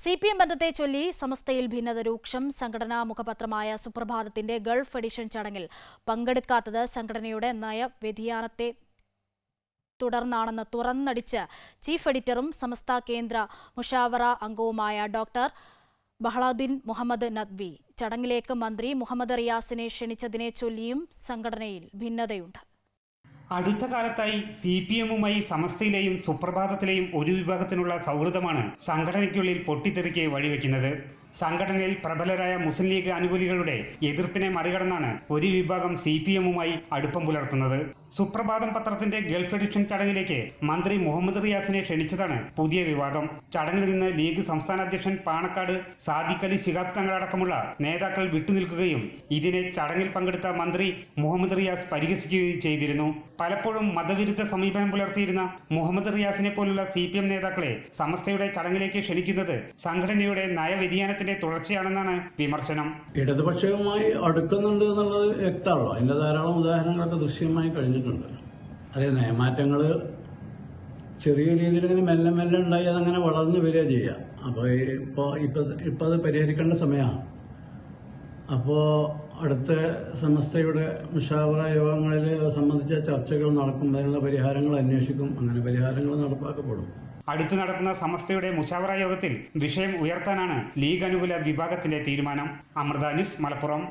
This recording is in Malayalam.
സി പി എം ബന്ധത്തെ ചൊല്ലി സമസ്തയിൽ ഭിന്നത രൂക്ഷം സംഘടനാ മുഖപത്രമായ സുപ്രഭാതത്തിന്റെ ഗൾഫ് എഡിഷൻ ചടങ്ങിൽ പങ്കെടുക്കാത്തത് സംഘടനയുടെ നയവ്യതിയാനത്തെ തുടർന്നാണെന്ന് തുറന്നടിച്ച് ചീഫ് എഡിറ്ററും സമസ്ത കേന്ദ്ര മുഷാവറ അംഗവുമായ ഡോക്ടർ ബഹ്ലാദ്ദീൻ മുഹമ്മദ് നദ്വി. ചടങ്ങിലേക്ക് മന്ത്രി മുഹമ്മദ് റിയാസിനെ ക്ഷണിച്ചതിനെ ചൊല്ലിയും സംഘടനയിൽ ഭിന്നതയുണ്ട്. അടുത്ത കാലത്തായി സി പി എമ്മുമായി സമസ്തയിലെയും സുപ്രഭാതത്തിലെയും ഒരു വിഭാഗത്തിനുള്ള സൗഹൃദമാണ് സംഘടനയ്ക്കുള്ളിൽ പൊട്ടിത്തെറിക്ക് വഴിവെക്കുന്നത്. സംഘടനയിൽ പ്രബലരായ മുസ്ലിം ലീഗ് അനുകൂലികളുടെ എതിർപ്പിനെ മറികടന്നാണ് ഒരു വിഭാഗം സി പി എമ്മുമായി അടുപ്പം പുലർത്തുന്നത്. സുപ്രഭാതം പത്രത്തിന്റെ ഗൾഫ് എഡിഷൻ ചടങ്ങിലേക്ക് മന്ത്രി മുഹമ്മദ് റിയാസിനെ ക്ഷണിച്ചതാണ് പുതിയ വിവാദം. ചടങ്ങിൽ നിന്ന് ലീഗ് സംസ്ഥാന അധ്യക്ഷൻ പാണക്കാട് സാദിഖ് അലി ശിഹാബ് തങ്ങളടക്കമുള്ള നേതാക്കൾ വിട്ടുനിൽക്കുകയും ഇതിനെ ചടങ്ങിൽ പങ്കെടുത്ത മന്ത്രി മുഹമ്മദ് റിയാസ് പരിഹസിക്കുകയും ചെയ്തിരുന്നു. പലപ്പോഴും മതവിരുദ്ധ സമീപനം പുലർത്തിയിരുന്ന മുഹമ്മദ് റിയാസിനെ പോലുള്ള സി നേതാക്കളെ സമസ്തയുടെ ചടങ്ങിലേക്ക് ക്ഷണിക്കുന്നത് സംഘടനയുടെ നയവ്യതിയാനത്തിന്റെ തുടർച്ചയാണെന്നാണ് വിമർശനം. ഇടതുപക്ഷവുമായി അടുക്കുന്നുണ്ട് എന്നുള്ളത് വ്യക്തമാണല്ലോ. അതിന്റെ ധാരാളം ഉദാഹരണങ്ങളൊക്കെ ദൃശ്യമായി കഴിഞ്ഞിട്ടുണ്ട്. അതെ നയമാറ്റങ്ങൾ ചെറിയ രീതിയിൽ ഇങ്ങനെ മെല്ലെ മെല്ലെ ഉണ്ടായി അതങ്ങനെ വളർന്നു വരിക ചെയ്യുക അപ്പോൾ ഇപ്പോൾ ഇപ്പം ഇപ്പം അത് പരിഹരിക്കേണ്ട സമയമാണ്. അപ്പോൾ അടുത്ത സമസ്തയുടെ മുഷാവറ യോഗങ്ങളിൽ സംബന്ധിച്ച ചർച്ചകൾ നടക്കും അതിനുള്ള പരിഹാരങ്ങൾ അന്വേഷിക്കും. അങ്ങനെ പരിഹാരങ്ങൾ നടപ്പാക്കപ്പെടും. അടുത്തു നടക്കുന്ന സമസ്തയുടെ മുഷാവറ യോഗത്തിൽ വിഷയം ഉയർത്താനാണ് ലീഗ് അനുകൂല വിഭാഗത്തിന്റെ തീരുമാനം. അമൃത ന്യൂസ് മലപ്പുറം.